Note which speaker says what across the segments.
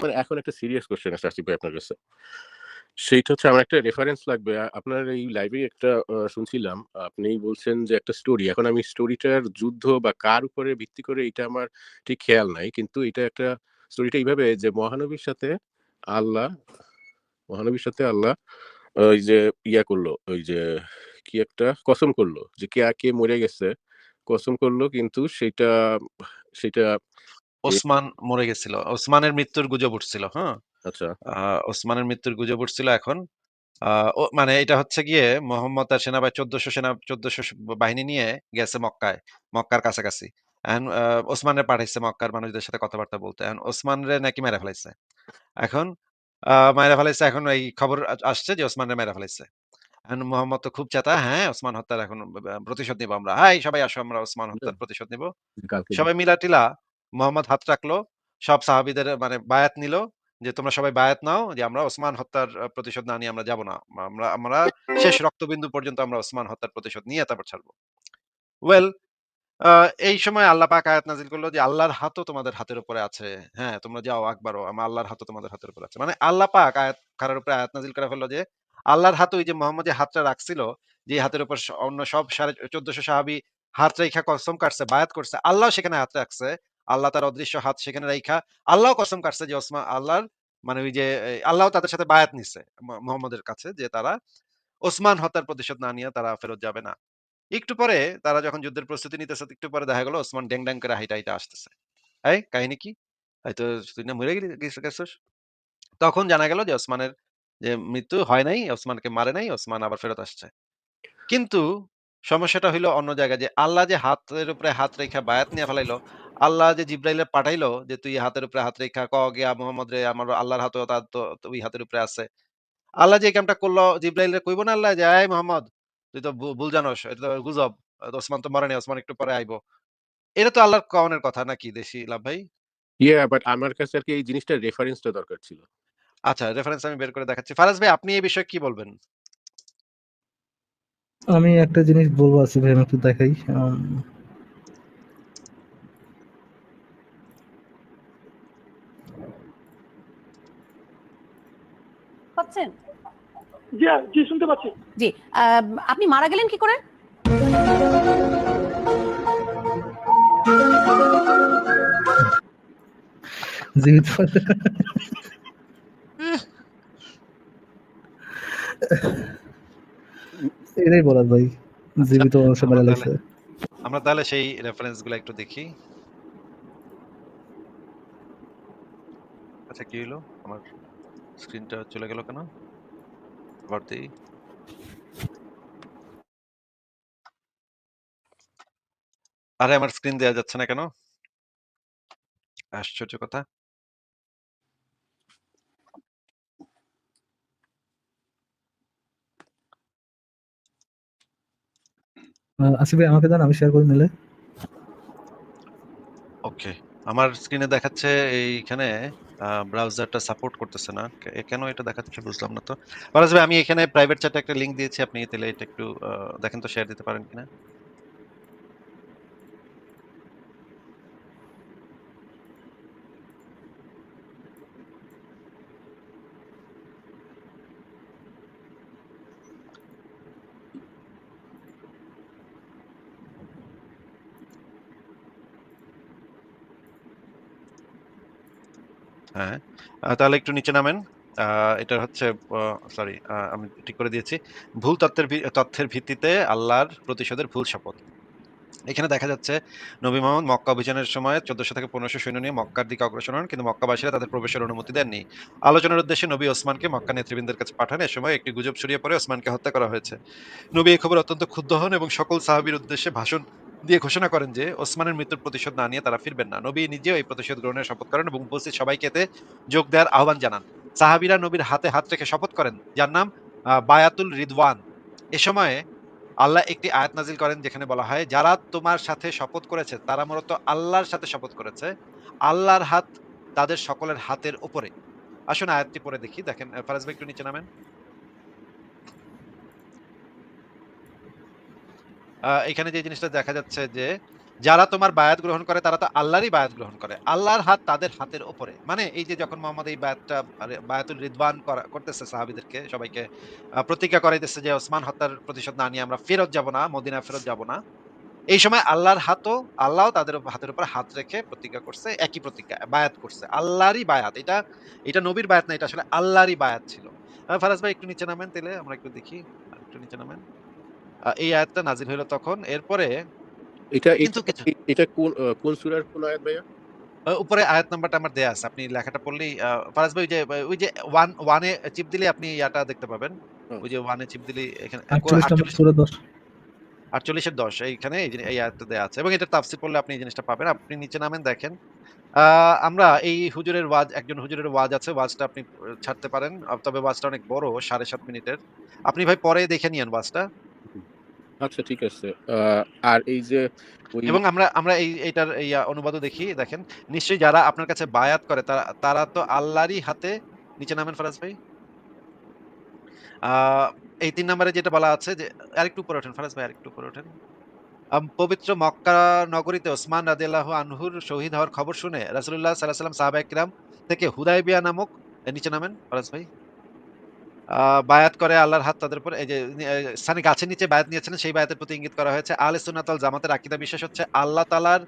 Speaker 1: মানে এখন একটা সিরিয়াস কোশ্চেন আছে আসিফ ভাই আপনার কাছে। সেইটা হচ্ছে আমার একটা রেফারেন্স লাগবে। আপনার এই লাইভে একটা শুনছিলাম আপনি বলছেন যে একটা স্টোরি এখন আমি স্টোরিটার যুদ্ধ বা কার উপরে ভিত্তি করে এটা আমার ঠিক খেয়াল নাই, কিন্তু এটা একটা স্টোরিটা এইভাবে যে মহানবীর সাথে আল্লাহ, মহানবীর সাথে আল্লাহ ওই যে ইয়া করল, ওই যে কি একটা কসম করল যে কে কে মরে গেছে, কসম করল কিন্তু সেটা সেটা
Speaker 2: ওসমান মরে গেছিল। ওসমানের মৃত্যুর গুজব উঠছিল হ্যাঁ?
Speaker 1: আচ্ছা।
Speaker 2: ওসমানের মৃত্যুর গুজব উঠছিল এখন। মানে এটা হচ্ছে গিয়ে মোহাম্মদ তার সেনাবাহিনী চোদ্দশো সেনা চোদ্দশো বাহিনী নিয়ে গেছে মক্কায় মক্কার কাছাকাছি। এখন ওসমানের পাঠাইছে মক্কার মানুষদের সাথে কথাবার্তা বলতে। এখন ওসমানরে নাকি মেরে ফেলাইছে। এখন আহ মেরে ফেলাইছে এখন এই খবর আসছে যে ওসমানরে মেরে ফেলাইছে। এখন মোহাম্মদ তো খুব চেতা হ্যাঁ ওসমান হত্যার এখন প্রতিশোধ নিব আমরা। হাই সবাই আসো আমরা ওসমান হত্যার প্রতিশোধ নিব। সবাই মিলা টিলা মোহাম্মদ হাত রাখল, সব সাহাবীদের মানে বায়াত নিল যে, তোমরা সবাই বায়াত নাও যে, আমরা ওসমান হত্যার প্রতিশোধ না নিয়ে আমরা যাব না। আমরা আমরা শেষ রক্তবিন্দু পর্যন্ত আমরা ওসমান হত্যার প্রতিশোধ নিয়ে তারপর ছাড়বো। ওয়েল এই সময় আল্লাহ পাক আয়াত নাজিল করল যে, আল্লাহর হাতও তোমাদের হাতের উপরে আছে। হ্যাঁ তোমরা যাও, আকবারও আমার আল্লাহর হাতও তোমাদের হাতের উপরে আছে। মানে আল্লাহ পাক আয়াত কারার উপরে আয়াত নাজিল করে ফেলল যে, আল্লাহর হাত ওই যে মোহাম্মদ যে হাতটা রাখছিল, যে হাতের উপর অন্য সব সাড়ে চোদ্দশো সাহাবি হাত রেখা কসম কাটছে, বায়াত করছে, আল্লাহ সেখানে হাত রাখছে। আল্লাহ তার অদৃশ্য হাত সেখানে রেখা আল্লাহ কসম কাটছে যে ওসমান আল্লাহর মানে ওই যে আল্লাহ তাদের সাথে বায়াত নিচ্ছে ম- মোহাম্মদের কাছে যে তারা ওসমান হত্যার প্রতিশোধ না নিয়ে তারা ফেরত যাবে না। একটু পরে তারা যখন যুদ্ধের প্রস্তুতি নিতেছে, একটু পরে দেখা গেল ওসমান ড্যাং ড্যাং করে হাইটা হাইটা আসতেছে। এই, কাহিনী কি? এই তো তুই না মরে গেছিস? তখন জানা গেল যে ওসমানের যে মৃত্যু হয় নাই, ওসমানকে মারে নাই, ওসমান আবার ফেরত আসছে। কিন্তু সমস্যাটা হইল অন্য জায়গায় যে আল্লাহ যে হাতের উপরে হাত রেখা বায়াত নিয়ে ফেলাইলো আল্লাহ যে জিব্রাইলে পাঠাইলো যে তুই হাতের উপরে হাত রেখা ক গিয়া মোহাম্মদ রে আমার আল্লাহর হাতও তার তো তো হাতের উপরে আছে। আল্লাহ যে এই কামটা করল জিব্রাইলে কইব না আল্লাহ যে এই মোহাম্মদ তুই তো ভুল জানোস এটা তো গুজব ওসমান তো মরে নাই ওসমান একটু পরে আইবো। এটা তো আল্লাহর কওনের কথা নাকি দেশি লাভ ভাই?
Speaker 1: ইয়া বাট আমার কাছে আর কি এই জিনিসটার রেফারেন্সটা দরকার ছিল।
Speaker 2: আচ্ছা রেফারেন্স আমি বের করে দেখাচ্ছি। ফারাজ ভাই আপনি এই বিষয়ে কি বলবেন?
Speaker 3: আমি একটা জিনিস বলব আসিফ ভাই আমি একটু দেখাই।
Speaker 4: পাচ্ছেন?
Speaker 5: জি জি শুনতে পাচ্ছি।
Speaker 4: জি আপনি মারা গেলেন কি করে?
Speaker 3: জীবিত এটাই বলার ভাই জীবিত মানুষ
Speaker 2: আমরা
Speaker 3: মেরে লাগছে
Speaker 2: আমরা তাহলে সেই রেফারেন্সগুলো একটু দেখি। আচ্ছা কি হলো আমার স্ক্রিনটা চলে গেল কেন? আবার দেই। আরে আমার স্ক্রিন দেওয়া যাচ্ছে না কেন? আশ্চর্য কথা।
Speaker 3: আসিফ ভাই আমাকে দেন আমি শেয়ার করে নিলে
Speaker 2: ওকে আমার স্ক্রিনে দেখাচ্ছে এইখানে ব্রাউজারটা সাপোর্ট করতেছে না। কেন এটা দেখাচ্ছে বুঝলাম না তো। ভাই, আমি এখানে প্রাইভেট চ্যাটে একটা লিঙ্ক দিয়েছি, আপনি তাহলে এটা একটু দেখেন তো শেয়ার দিতে পারেন কিনা। হ্যাঁ। তাহলে একটু নিচে নামেন। এটা হচ্ছে সরি আমি ঠিক করে দিয়েছি। ভুল তথ্যের তথ্যের ভিত্তিতে আল্লাহর প্রতিশোধের ভুল শপথ। এখানে দেখা যাচ্ছে, নবী মোহাম্মদ মক্কা অভিযানের সময় চোদ্দশো থেকে পনেরোশো সৈন্য নিয়ে মক্কার দিকে অগ্রসর হন, কিন্তু মক্কাবাসীরা তাদের প্রবেশের অনুমতি দেননি। আলোচনার উদ্দেশ্যে নবী ওসমানকে মক্কা নেতৃবৃন্দের কাছে পাঠান। এ সময় একটি গুজব ছড়িয়ে পড়ে, ওসমানকে হত্যা করা হয়েছে। নবী এই খবর অত্যন্ত ক্ষুব্ধ হন এবং সকল সাহাবীর উদ্দেশ্যে ভাষণ দিয়ে ঘোষণা করেন যে, ওসমানের মৃত্যুর প্রতিশোধ না নিয়ে তারা ফিরবেন না। নবী নিজেও এই প্রতিশোধ গ্রহণের শপথ করেন এবং উপস্থিত সবাইকে এতে যোগ দেওয়ার আহ্বান জানান। সাহাবীরা নবীর হাতে হাত রেখে শপথ করেন, যার নাম বায়াতুল রিদওয়ান। এ সময়ে আল্লাহ একটি আয়াত নাজিল করেন যেখানে বলা হয়, যারা তোমার সাথে শপথ করেছে, তারা মূলত আল্লাহর সাথে শপথ করেছে। আল্লাহর হাত তাদের সকলের হাতের উপরে। আসুন আয়াতটি পরে দেখি। দেখেন ফারাজ ভাই একটু নিচে নামেন। এখানে যে জিনিসটা দেখা যাচ্ছে যে যারা তোমার বায়াত গ্রহণ করে, তারা তো আল্লাহরই বায়াত গ্রহণ করে। আল্লাহর হাত তাদের হাতের ওপরে। মানে এই যে যখন মোহাম্মদ এই বায়াতটা বায়াতুল রিদওয়ান করা, করতেছে সাহাবীদেরকে, সবাইকে প্রতিজ্ঞা করাইতেছে যে ওসমান হত্যার প্রতিশোধ না নিয়ে আমরা ফেরত যাব না, মদিনা ফেরত যাব না। এই সময় আল্লাহর হাতও আল্লাহ তাদের হাতের উপর হাত রেখে প্রতিজ্ঞা করছে, একই প্রতিজ্ঞা, বায়াত করছে। আল্লাহরই বায়াত। এটা এটা নবীর বায়াত না, এটা আসলে আল্লাহরই বায়াত ছিল। ফারাজ ভাই, একটু নিচে নামেন তাহলে, আমরা একটু দেখি একটু নিচে নামেন। এই আয়াতটা নাজিল হলো তখন। এরপরে
Speaker 1: এটা
Speaker 2: কিন্তু
Speaker 1: এটা- কোন কোন সূরার কোন আয়াত ভাইয়া?
Speaker 2: উপরে আয়াত নাম্বারটা আমার দেয়া আছে। আপনি লেখাটা পড়লেই ফারাজ ভাই ওই যে ওই যে ওয়ান ওয়ানে চিপ দিলে আপনি ইয়াটা দেখতে পাবেন। ওই যে ওয়ানে চিপ দিলে এখানে
Speaker 3: আটচল্লিশ নম্বর সুরা দশ।
Speaker 2: আটচল্লিশের দশ এইখানে এই আয়াতটা দেওয়া আছে। এবং এটা তাফসির পড়লে আপনি এই জিনিসটা পাবেন। আপনি নিচে নামেন দেখেন। আহ, আমরা এই হুজুরের ওয়াজ একজন হুজুরের ওয়াজ আছে ওয়াজটা আপনি ছাড়তে পারেন। তবে ওয়াজটা অনেক বড় সাড়ে সাত মিনিটের। আপনি ভাই পরে দেখে নিয়েন ওয়াজটা।
Speaker 1: আচ্ছা ঠিক আছে। আর এই যে
Speaker 2: এবং আমরা আমরা এই, এইটার, এই অনুবাদও দেখি, দেখেন। নিশ্চয়ই যারা আপনার কাছে বায়াত করে, তারা তারা তো আল্লাহরই হাতে নিচে নামেন ফারাজ ভাই। এই তিন নম্বরে যেটা বলা আছে যে, আরেকটু উপরে ওঠেন, ফরাজ ভাই আরেকটু উপরে ওঠেন। পবিত্র মক্কা নগরীতে ওসমান রাদিয়াল্লাহু আনহুর শহীদ হওয়ার খবর শুনে রাসূলুল্লাহ সাল্লাল্লাহু আলাইহি সাল্লাম সাহাবা একরাম থেকে হুদায়বিয়া নামক নিচে নামেন, ফরাজ ভাই। বায়াত করে আল্লাহর হাত তাদের উপর, এই যে স্থানে গাছের নিচে বায়াত নিয়েছিলেন সেই বায়াতের প্রতি ইঙ্গিত করা হয়েছে আলে সুন্নাতল জামাতের আকিদা বিশ্বাস হচ্ছে আল্লাহ তালার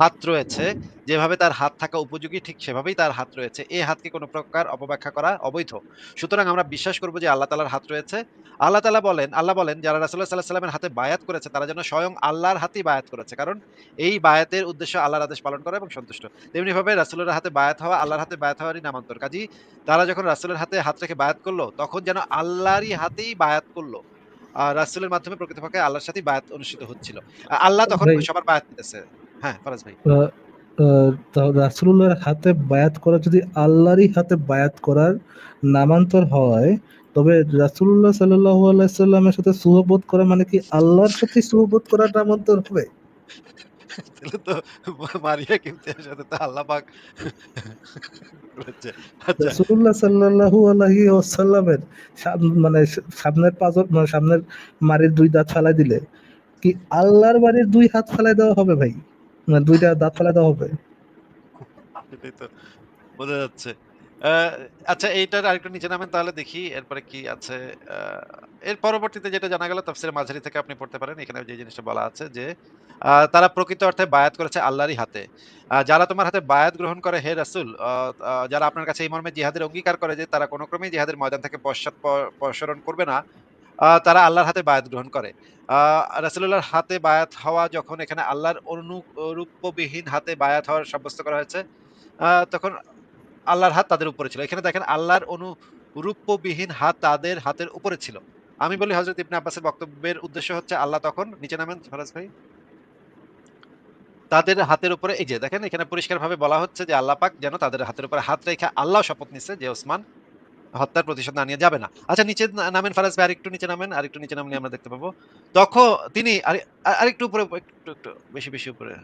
Speaker 2: হাত রয়েছে যেভাবে তার হাত থাকা উপযোগী ঠিক সেভাবেই তার হাত রয়েছে। এই হাতকে কোনো প্রকার অপব্যাখ্যা করা অবৈধ। সুতরাং আমরা বিশ্বাস করব যে আল্লাহ তালার হাত রয়েছে। আল্লাহ তালা বলেন আল্লাহ বলেন যারা রাসুল্লাহ সাল্লাহ সাল্লামের হাতে বায়াত করেছে তারা যেন স্বয়ং আল্লাহর হাতেই বায়াত করেছে। কারণ এই বায়াতের উদ্দেশ্য আল্লাহর আদেশ পালন করা এবং সন্তুষ্ট। তেমনিভাবে রাসুলের হাতে বায়াত হওয়া আল্লাহর হাতে বায়াত হওয়ারই নামান্তর। কাজী তারা যখন রাসুলের হাতে হাত রেখে বায়াত করল তখন যেন আল্লাহরই হাতেই বায়াত করল। আর রাসুলের মাধ্যমে প্রকৃতপক্ষে আল্লাহর সাথেই বায়াত অনুষ্ঠিত হচ্ছিল। আল্লাহ তখন সবার বায়াত নিতেছে হ্যাঁ ফরাজ ভাই।
Speaker 3: রাসুল্লাহর হাতে বায়াত করা যদি আল্লাহরই হাতে বায়াত করার নামান্তর হয় তবে রাসুল্লাহ সাল্লাহ আলাইসাল্লামের সাথে সুহবত করা মানে কি আল্লাহর সাথে সুহবত করার নামান্তর হবে?
Speaker 2: তাহলে তো মারিয়া কিমতিয়ার সাথে তো আল্লাহ পাক বলেছে। আচ্ছা।
Speaker 3: মানে সামনের পাঁচর মানে সামনের মারির দুই দাঁত ফেলাই দিলে কি আল্লাহর বাড়ির দুই হাত ফেলাই দেওয়া হবে ভাই? মানে দুইটা দাঁত দেওয়া হবে।
Speaker 2: বোঝা যাচ্ছে। আচ্ছা এইটার আরেকটু নিচে নামেন, তাহলে দেখি এরপরে কি আছে। এর পরবর্তীতে যেটা জানা গেল, তফসির মাঝারি থেকে আপনি পড়তে পারেন। এখানে যে জিনিসটা বলা আছে যে তারা প্রকৃত অর্থে বায়াত করেছে আল্লাহরই হাতে। যারা তোমার হাতে বায়াত গ্রহণ করে, হে রাসুল যারা আপনার কাছে এই মর্মে জিহাদের অঙ্গীকার করে যে তারা কোনো ক্রমেই জিহাদের ময়দান থেকে পশ্চাৎ প- পসরণ করবে না তারা আল্লাহর হাতে বায়াত গ্রহণ করে। আহ, রাসূলুল্লাহর হাতে বায়াত হওয়া যখন এখানে আল্লাহর অনুরূপবিহীন হাতে বায়াত হওয়ার সাব্যস্ত করা হয়েছে তখন আল্লাহর হাত তাদের উপরে ছিল। এখানে দেখেন আল্লাহর অনুরূপবিহীন হাত তাদের হাতের উপরে ছিল। আমি বলি হজরত ইবনে আব্বাসের বক্তব্যের উদ্দেশ্য হচ্ছে আল্লাহ তখন নিচে নামেন ফরাজ ভাই। তাদের হাতের উপরে এই যে দেখেন এখানে পরিষ্কারভাবে বলা হচ্ছে যে আল্লাহ পাক যেন তাদের হাতের উপরে হাত রেখে আল্লাহ শপথ নিচ্ছে যে ওসমান হত্যার প্রতিশোধ না নিয়ে যাবে না। আচ্ছা নিচে নামেন ফারাজ ভাই আরেকটু নিচে নামেন আরেকটু নিচে নামলে আমরা দেখতে পাবো। তখন তিনি আরে- আরেকটু উপরে একটু একটু বেশি বেশি উপরে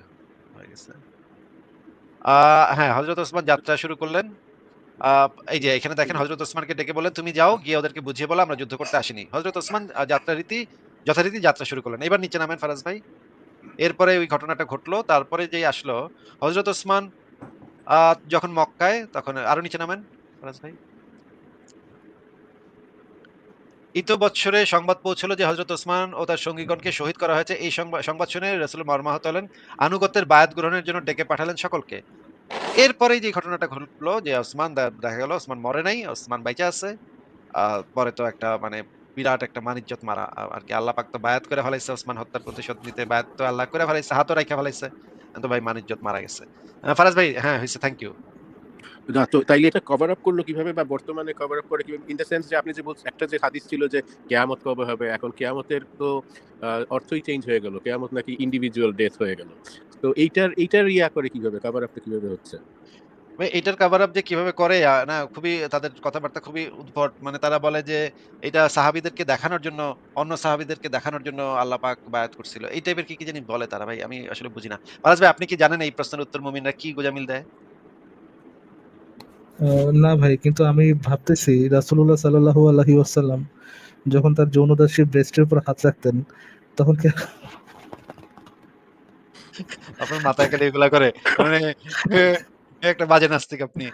Speaker 2: হয়ে গেছে। হ্যাঁ হজরত ওসমান যাত্রা শুরু করলেন। এই যে এখানে দেখেন হজরত ওসমানকে ডেকে বললেন তুমি যাও গিয়ে ওদেরকে বুঝিয়ে বলো আমরা যুদ্ধ করতে আসিনি। হজরত ওসমান যাত্রা রীতি যথারীতি যাত্রা শুরু করলেন। এবার নিচে নামেন ফারাজ ভাই। এরপরে ওই ঘটনাটা ঘটলো তারপরে যেই আসলো হজরত ওসমান যখন মক্কায় তখন আরও নিচে নামেন ফারাজ ভাই। ইতো বৎসরে সংবাদ পৌঁছলো যে হজরত ওসমান ও তার সঙ্গীগণকে শহীদ করা হয়েছে। এই সংবাদ শুনে রসুল মর্মাহত হলেন। আনুগত্যের বায়াত গ্রহণের জন্য ডেকে পাঠালেন সকলকে। এরপরে যে ঘটনাটা ঘটলো যে ওসমান দেখা গেল ওসমান মরে নাই, ওসমান বাইচা আছে। পরে তো একটা মানে বিরাট একটা মানিজ্জত মারা। আর কি আল্লাহ পাক তো বায়াত করে ফেলাইছে, ওসমান হত্যার প্রতিশোধ নিতে বায়াত তো আল্লাহ করে ফেলাইছে, হাতও রাখা ফেলাইছে। তো ভাই মানিজ্জত মারা গেছে। ফারাজ ভাই হ্যাঁ হয়েছে থ্যাংক ইউ
Speaker 1: না, তো তাইলে এটা কভার আপ করল কীভাবে বা বর্তমানে কভার আপ করে কীভাবে? ইন দ্য সেন্স যে আপনি যে বলছেন, একটা যে হাদিস ছিল যে কেয়ামত কবে হবে, এখন কেয়ামতের তো অর্থই চেঞ্জ হয়ে গেল। কেয়ামত নাকি ইন্ডিভিজুয়াল ডেথ হয়ে গেল। তো এইটার এইটার ইয়া করে কীভাবে কভার আপটা কীভাবে হচ্ছে?
Speaker 2: এটার কাভার আপ যে কীভাবে করে না, খুবই তাদের কথাবার্তা খুবই উদ্ভট। মানে তারা বলে যে এটা সাহাবিদেরকে দেখানোর জন্য, অন্য সাহাবীদেরকে দেখানোর জন্য আল্লাহ পাক বায়াত করছিল। এই টাইপের কি কি জানি বলে তারা ভাই, আমি আসলে বুঝি না। ভাই, আপনি কি জানেন এই প্রশ্নের উত্তর মুমিনরা কি গোজামিল দেয়?
Speaker 3: না ভাই কিন্তু আমি ভাবতেছি রাসুল্লাহ সাল্লাহু আলহি ওয়াসাল্লাম যখন তার যৌনদাসী ব্রেস্টের উপর হাত রাখতেন তখন কি
Speaker 2: আপনার মাথায় খালি এগুলা করে। মানে একটা বাজে নাস্তিক আপনি।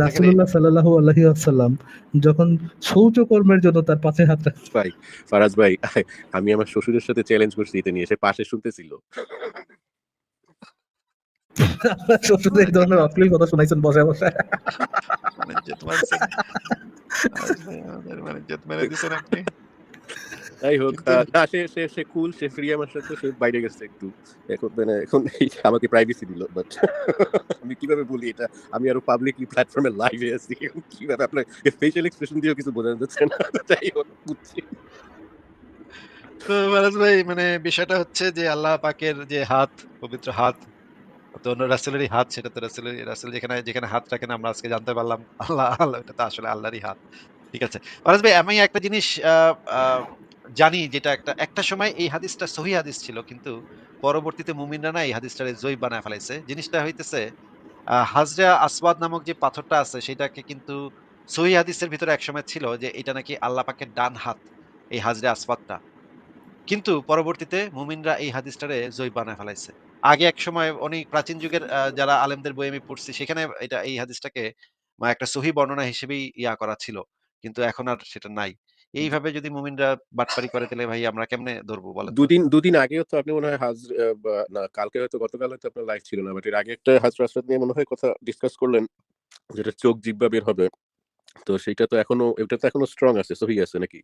Speaker 3: রাসূলুল্লাহ সাল্লাল্লাহু আলাইহি ওয়াসাল্লাম যখন শৌচ কর্মের জন্য তার পাশে হাত রাখ
Speaker 1: ভাই ফারাজ ভাই আমি আমার শ্বশুরের সাথে চ্যালেঞ্জ করছি এটা নিয়ে। সে পাশে শুনতেছিল।
Speaker 3: আপনার শ্বশুর এই ধরনের অশ্লীল কথা শোনাইছেন বসে বসে।
Speaker 2: মানে মানে আপনি।
Speaker 1: যাই হোক না সে সে সে কুল সে ফ্রি আমার সাথে সে বাইরে গেছে একটু। এখন মানে এখন আমাকে প্রাইভেসি দিল বাট আমি কীভাবে বলি এটা? আমি আরও পাবলিকলি প্ল্যাটফর্মে লাইভে আছি এখন কীভাবে আপনার ফেশিয়াল এক্সপ্রেশন দিয়েও কিছু বোঝানো যাচ্ছে না। যাই হোক বুঝছি।
Speaker 2: তো ভাই মানে বিষয়টা হচ্ছে যে আল্লাহ পাকের যে হাত পবিত্র হাত তো রাসূলেরই হাত, সেটা তো রাসূলের রাসূল যেখানে যেখানে হাত রাখেন, আমরা আজকে জানতে পারলাম আল্লাহ আল্লাহ, এটা তো আসলে আল্লাহরই হাত। ঠিক আছে। ফারাজ ভাই, আমি একটা জিনিস জানি যেটা একটা একটা সময় এই হাদিসটা সহি হাদিস ছিল, কিন্তু পরবর্তীতে মুমিনরা না এই হাদিসটারে জয়ী বানায় ফেলাইছে। জিনিসটা হইতেছে হাজরা আসওয়াদ নামক যে পাথরটা আছে, সেটাকে কিন্তু সহি হাদিসের ভিতরে একসময় ছিল যে এটা নাকি আল্লাহ পাকের ডান হাত, এই হাজরা আসওয়াদটা। কিন্তু পরবর্তীতে মুমিনরা এই হাদিসটারে জয়ী বানায় ফেলাইছে। আগে এক সময় অনেক প্রাচীন যুগের যারা আলেমদের বই আমি পড়ছি সেখানে এটা এই হাদিসটাকে একটা সহি বর্ণনা হিসেবেই ইয়া করা ছিল কিন্তু এখন আর সেটা নাই। এইভাবে যদি মুমিনরা বাটপারি করে তাহলে ভাই আমরা কেমনে ধরবো বলেন
Speaker 1: দুদিন দুদিন আগেও তো আপনি মনে হয় হাজ না কালকে হয়তো গতকাল হয়তো আপনার লাইভ ছিল না বাট এর আগে একটা হাজ রাসরাত নিয়ে মনে হয় কথা ডিসকাস করলেন যেটা চোখ জিব্বা বের হবে। তো সেটা তো এখনও এটা তো এখনও স্ট্রং আছে সহি আছে নাকি?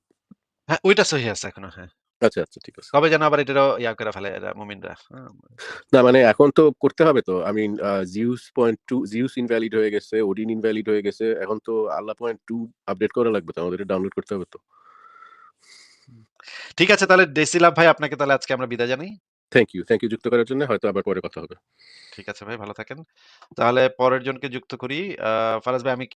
Speaker 2: হ্যাঁ ওইটা সহি আছে এখনও হ্যাঁ।
Speaker 1: আচ্ছা আচ্ছা ঠিক আছে।
Speaker 2: কবে যেন আবার এটারও ইয়া করে ফেলে এরা মুমিনরা।
Speaker 1: না মানে এখন তো করতে হবে তো। I mean Zeus point two Zeus invalid হয়ে গেছে ওডিন ইনভ্যালিড হয়ে গেছে এখন তো আল্লাহ পয়েন্ট টু আপডেট করা লাগবে তো আমাদের ডাউনলোড করতে হবে তো।
Speaker 2: ঠিক আছে তাহলে ডেসিলাভ ভাই আপনাকে তাহলে আজকে আমরা বিদায় জানাই।
Speaker 1: থ্যাংক ইউ থ্যাংক ইউ যুক্ত করার জন্য হয়তো আবার পরে কথা হবে।
Speaker 2: ঠিক আছে ভাই ভালো থাকেন। তাহলে পরের জনকে যুক্ত করি। আহ ফারাজ ভাই আমি